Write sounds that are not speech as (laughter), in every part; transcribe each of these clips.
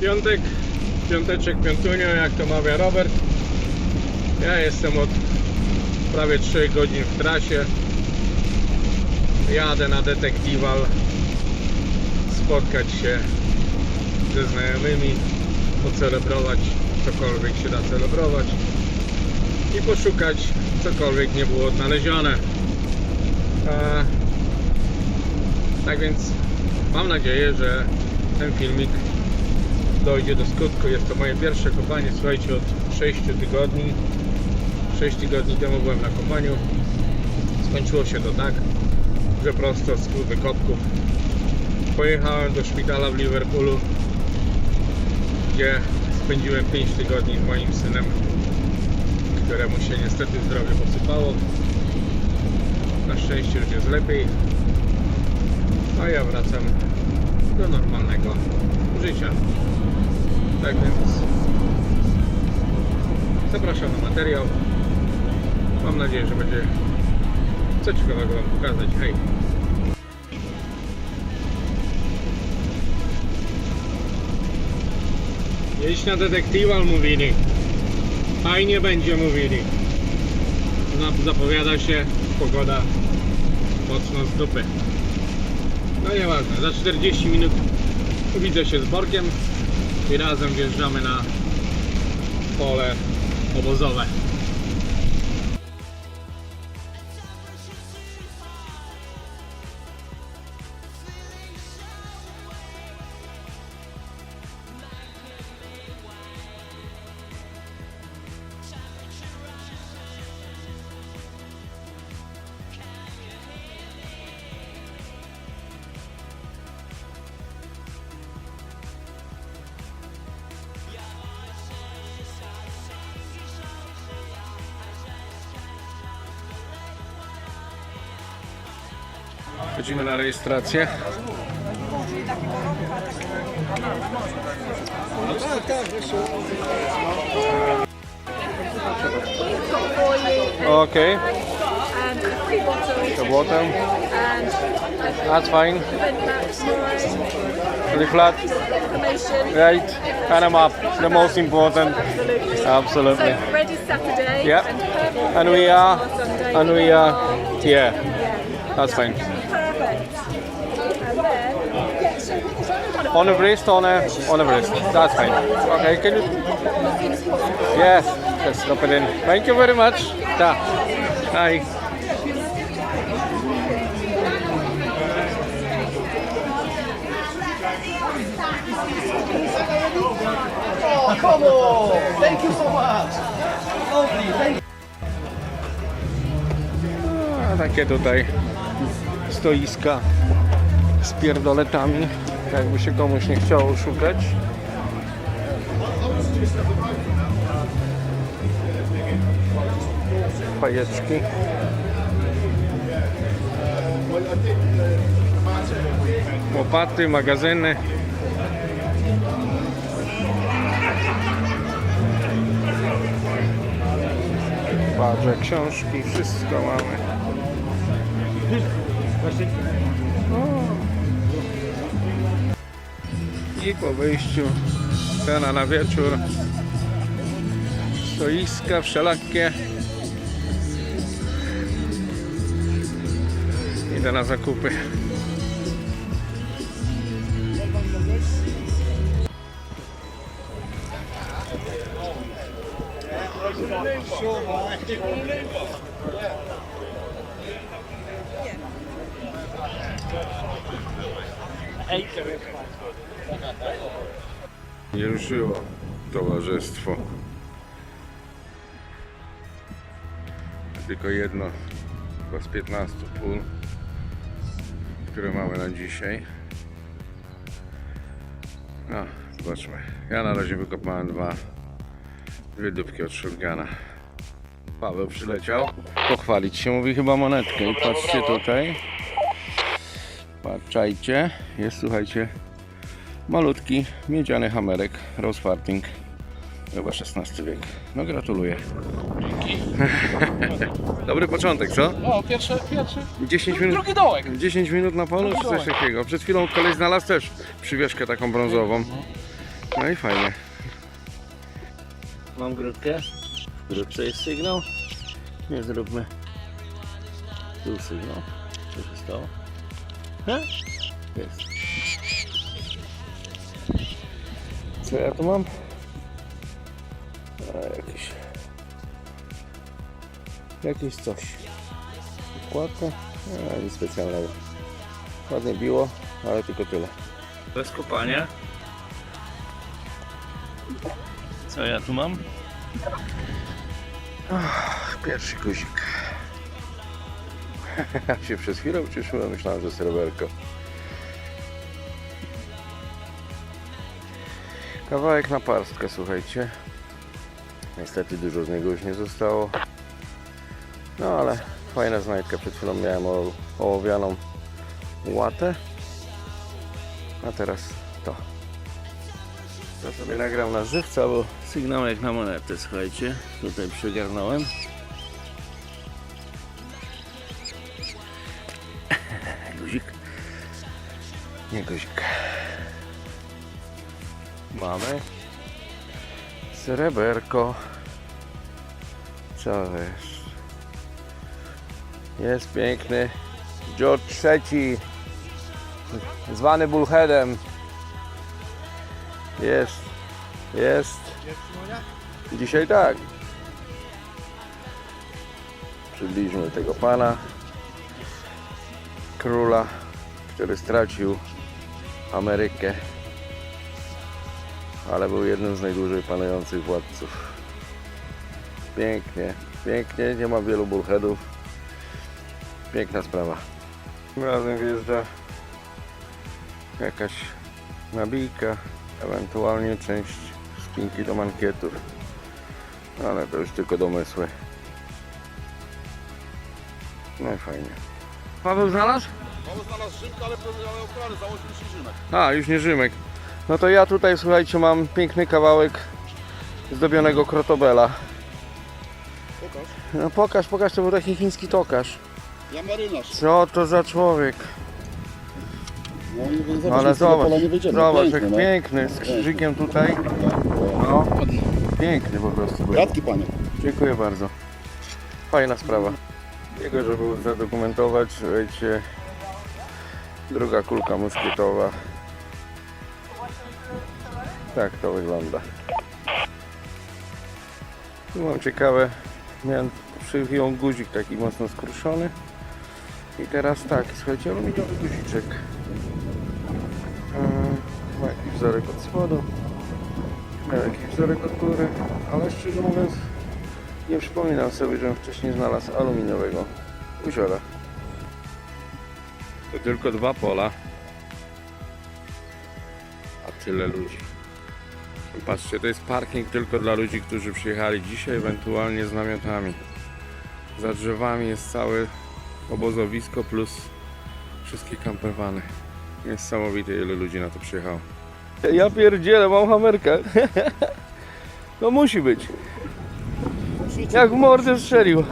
Piątek, piąteczek, piątunio, jak to mawia Robert. Ja jestem od prawie 3 godzin w trasie. Jadę na detektiwal spotkać się ze znajomymi, pocelebrować cokolwiek się da celebrować i poszukać cokolwiek nie było odnalezione. Tak więc mam nadzieję, że ten filmik dojdzie do skutku. Jest to moje pierwsze kopanie, słuchajcie, od 6 tygodni. 6 tygodni temu byłem na kopaniu. Skończyło się to tak, że prosto z wykopków pojechałem do szpitala w Liverpoolu, gdzie spędziłem 5 tygodni z moim synem, któremu się niestety zdrowie posypało. Na szczęście już jest lepiej, a ja wracam do normalnego życia. Tak więc zapraszam na materiał. Mam nadzieję, że będzie coś ciekawego Wam pokazać. Hej! Jeźdź na detektywał mówili. Fajnie będzie mówili. Zap- Zapowiada się pogoda mocno z dupy. No nieważne, za 40 minut widzę się z Borkiem i razem wjeżdżamy na pole obozowe. Chodzimy na rejestrację. Okay, the and That's fine. The flat. Right. And I'm up. The most important. Absolutely. Absolutely. So red is Saturday Yeah. and we are. And we are. Yeah. That's fine. Perfect. And then, yeah, so it's only kind of On the wrist, on a on the wrist. That's fine. Okay, can you? Yes, just drop it in. Thank you very much. Ta. Hi. Oh, come on! Thank you so much! Lovely, thank A, takie tutaj stoiska z pierdoletami. Jakby się komuś nie chciało szukać. Fajeczki. Łopaty, magazyny. Parze książki, wszystko mamy. I po wyjściu cena na wieczór. Stoiska wszelakie. Idę na zakupy. Nie ruszyło towarzystwo. Tylko jedno chyba z 15 pól, które mamy na dzisiaj. No, zobaczmy. Ja na razie wykopałem dwa dwie dupki od shotguna. Paweł przyleciał pochwalić się, mówi chyba monetkę. I patrzcie tutaj. Patrzajcie. Jest, słuchajcie, malutki miedziany hamerek Rose Farting. Chyba XVI wiek. No gratuluję. (laughs) Dobry początek, co? No, pierwszy, pierwszy, 10 minut, drugi dołek. 10 minut na polu czy coś takiego. Przed chwilą koleś znalazł też przywieszkę taką brązową. No i fajnie. Mam grudkę. W grudce jest sygnał. Nie zróbmy. Tu sygnał. Co się stało? He? Jest. Co ja tu mam? A, jakiś... Jakieś coś. Układka? A, nic specjalnego. Ładnie biło, ale tylko tyle. Bez kopania. Co ja tu mam? Ach, pierwszy guzik. (laughs) Ja się przez chwilę ucieszyłem, myślałem, że sreberko. Kawałek na parstkę, słuchajcie. Niestety dużo z niego już nie zostało. No ale fajna znajdka. Przed chwilą miałem o- ołowianą łatę. A teraz to. To sobie nagram na żywca, bo sygnałek na monetę, słuchajcie. Tutaj przygarnąłem. (laughs) Guzik. Nie guzik. Mamy. Sreberko. Co wiesz? Jest piękny. George III. Zwany Bullheadem. Jest. Jest. Dzisiaj tak. Przybliżmy tego pana. Króla, który stracił Amerykę. Ale był jednym z najdłużej panujących władców. Pięknie, pięknie. Nie ma wielu bullheadów. Piękna sprawa. Tym razem wjeżdża jakaś nabijka, ewentualnie część spinki do mankietów. Ale to już tylko domysły. No i fajnie. Paweł znalazł? Mamy znalazł szybko, ale powiedziałem okulary, założył się Rzymek. A, już nie Rzymek. No to ja tutaj, słuchajcie, mam piękny kawałek zdobionego krotobela. Pokaż. No pokaż, pokaż, to był taki chiński tokarz. Ja marynarz. Co to za człowiek? No i No, zobacz, ale zobacz, wyjdziemy. zobacz Piękny, jak no. piękny, z krzyżykiem tutaj. No, piękny po prostu był. Gratki panie. Dziękuję bardzo. Fajna sprawa. Jego, żeby zadokumentować, słuchajcie, druga kulka muskietowa. Tak to wygląda. Tu mam ciekawe, miałem przed chwilą guzik taki mocno skruszony. I teraz tak, słuchajcie, aluminiowy guziczek. Yy, Ma jakiś wzorek od spodu. Miał jakiś wzorek od góry, ale szczerze mówiąc nie przypominam sobie, żebym wcześniej znalazł aluminiowego uziora. To tylko dwa pola. A tyle ludzi. Patrzcie, to jest parking tylko dla ludzi, którzy przyjechali dzisiaj, ewentualnie z namiotami. Za drzewami jest całe obozowisko plus wszystkie kamperwany. Niesamowite ile ludzi na to przyjechało. Ja pierdzielę, mam hamerkę. No musi być. Jak w mordę strzelił.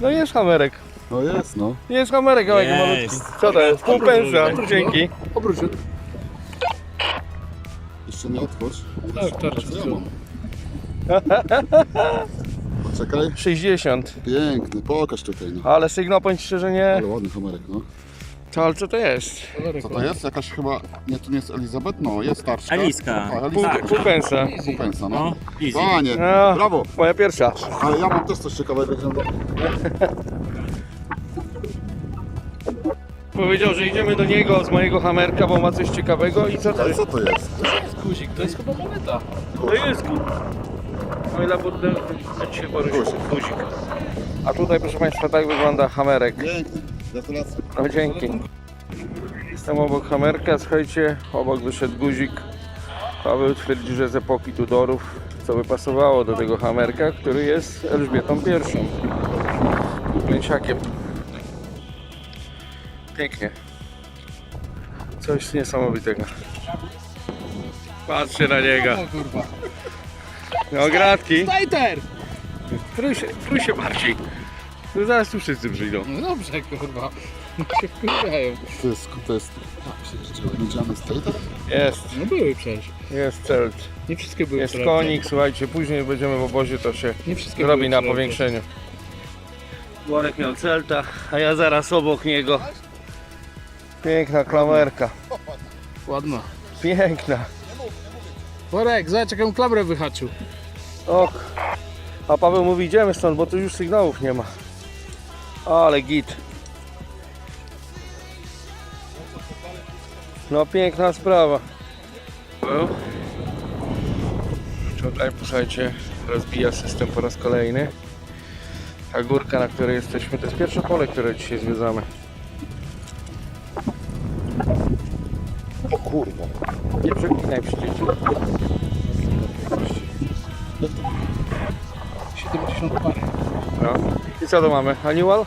No jest hamerek. No jest, no. Jest hamerek, małego malutki. Co to jest? Pół pensa. Dzięki. Obróć. Jeszcze nie odchodź. Tak, tak. Co ja mam? (laughs) Poczekaj. 60. Piękny, pokaż tutaj, no. Ale sygnał, powiem ci szczerze, nie. Ale ładny hamerek, no. To, ale co to jest? Co to jest? Jakaś chyba, nie, to nie jest Elizabeth? No, jest starsza. Aliska. A, Pół, Aliska. pół pensa. Pół pensa, no. No, easy. Panie, No. brawo. Moja pierwsza. Ale ja mam też coś ciekawego. wziąłem. Powiedział, że idziemy do niego z mojego hamerka, bo ma coś ciekawego i co to Ale jest? co to jest? Guzik, to jest chyba moneta. To jest guzik. No i dla budy się poruszy guzik. A tutaj proszę Państwa tak wygląda hamerek. Piękny. Gratulacje. No dzięki. Jestem obok hamerka, słuchajcie, obok wyszedł guzik. Paweł twierdzi, że z epoki Tudorów, co by pasowało do tego hamerka, który jest Elżbietą I. Klęciakiem. Pięknie. Coś niesamowitego. Patrzcie na niego. No gratki. Fighter! Trój się, trój się bardziej. No zaraz tu wszyscy przyjdą. No dobrze, kurwa. się wkurzają. To jest, to jest, miedziany stater? Jest, No były przecież. jest celt. Nie wszystkie były Jest konik, słuchajcie, później będziemy w obozie, to się Nie wszystkie robi na powiększeniu. Worek miał celta, a ja zaraz obok niego. Piękna klamerka, Ładno. piękna. Worek, zobacz jaką klamrę wyhaczył. Ok. A Paweł mówi idziemy stąd, bo tu już sygnałów nie ma. Ale git. No piękna sprawa. Paweł. Tutaj posłuchajcie, rozbija system po raz kolejny. Ta górka, na której jesteśmy, to jest pierwsze pole, które dzisiaj zwiedzamy. Kurwa. Nie przeklinaj przecież. 70 parę. No. I co to mamy? Annual?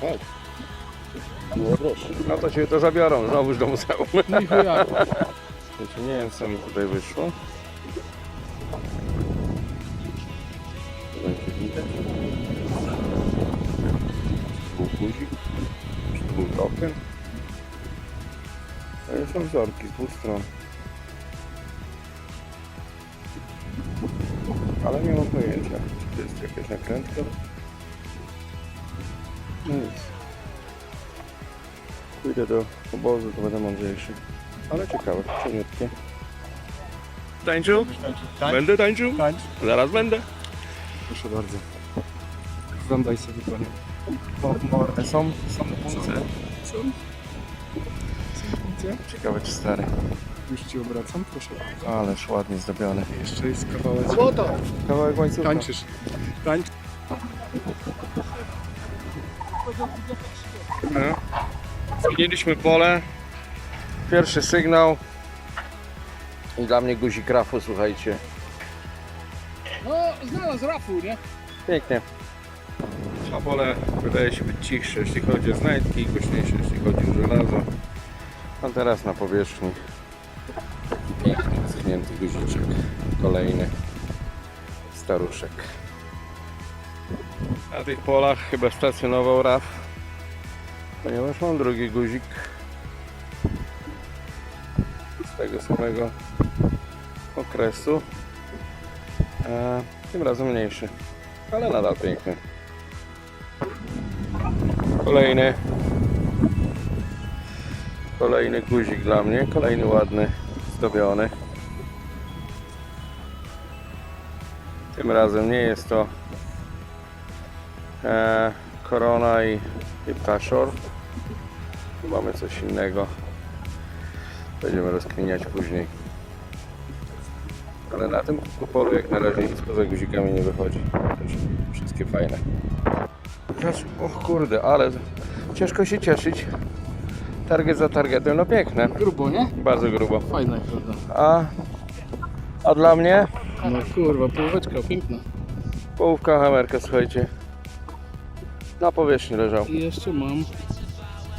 Tak. No proszę. No to się to zabiorą znowuż do muzeum. No i nie wiem co mi tutaj wyszło. Są wzorki z dwóch stron. Ale nie mam pojęcia, czy to jest jakaś nakrętka. No nic. Pójdę do obozu, to będę mądrzejszy. Ale ciekawe, cieniutkie. Tańczył? Będę tańczył? Tańcz. Zaraz będę. Proszę bardzo. Zdądaj sobie koniec. Są, są punkty. Ciekawe czy stary. Już ci obracam, proszę. Ależ ładnie zdobiony. Jeszcze jest kawałek. Kawałek łańcucha. Tańczysz. Tańcz. No. Zmieniliśmy pole. Pierwszy sygnał. I dla mnie guzik rafu, słuchajcie. No, znalazł rafu, nie? Pięknie. A pole wydaje się być cichsze, jeśli chodzi o znajdki, głośniejsze, jeśli chodzi o żelazo. A teraz na powierzchni piękny, schnięty guziczek. Kolejny staruszek. Na tych polach chyba stacjonował RAF, ponieważ mam drugi guzik z tego samego okresu. E, tym razem mniejszy ale nadal piękny. Kolejny. Kolejny guzik dla mnie, kolejny ładny, zdobiony. Tym razem nie jest to e, korona i, i ptaszor. Mamy coś innego. Będziemy rozkminiać później. Ale na tym polu jak na razie nic poza guzikami nie wychodzi. Też wszystkie fajne. Zobacz, O kurde, ale ciężko się cieszyć. Target za targetem, no piękne. Grubo, nie? Bardzo grubo. Fajna, prawda? A, a dla mnie No kurwa, połóweczka, piękna. połówka hamerka, słuchajcie. Na powierzchni leżał. I jeszcze mam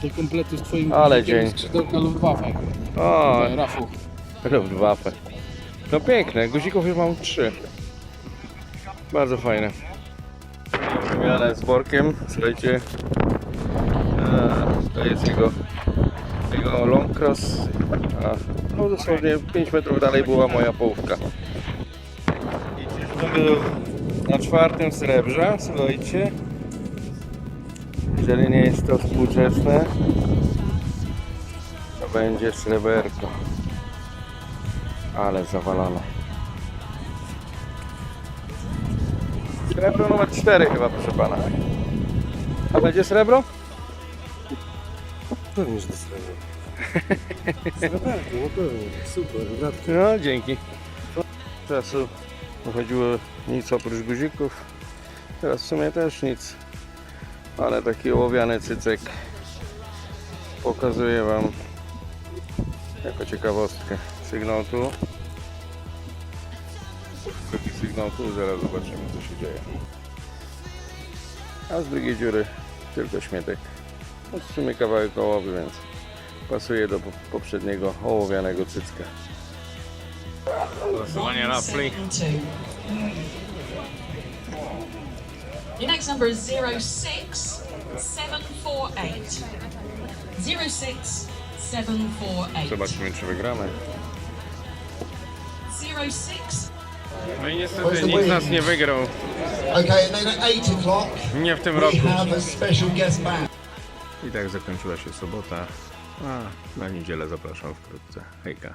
do kompletu z twoim Ale dzień. skrzydełka Luftwaffe. O, Rafu. Luftwaffe. No piękne, guzików już mam trzy. Bardzo fajne. Wymianę z workiem, słuchajcie. E, To jest jego, jego long cross. A no dosłownie 5 metrów dalej była moja połówka. Na czwartym srebrza, słuchajcie. Jeżeli nie jest to współczesne, to będzie sreberko. Ale zawalone. Srebro numer 4 chyba, proszę pana. A będzie srebro? Pewnie, że to srebro. Sreberko, (laughs) no pewnie. Super, rzadko. No, dzięki. Czasu wychodziło nic oprócz guzików. Teraz w sumie też nic. Ale taki ołowiany cycek pokazuję Wam jako ciekawostkę. Sygnał tu. Drugi sygnał tu, zaraz zobaczymy co się dzieje. A z drugiej dziury tylko śmietek. No, w sumie kawałek ołowy, więc pasuje do po- poprzedniego ołowianego cycka. Głosowanie na play. Two. Your next number is 06748. 06748. Zobaczymy, czy wygramy. 06 No i niestety nikt z nas nie wygrał. Okay, and then at 8 o'clock, Nie w tym we roku. have a special guest band. I tak zakończyła się sobota. A na niedzielę zapraszam wkrótce. Hejka.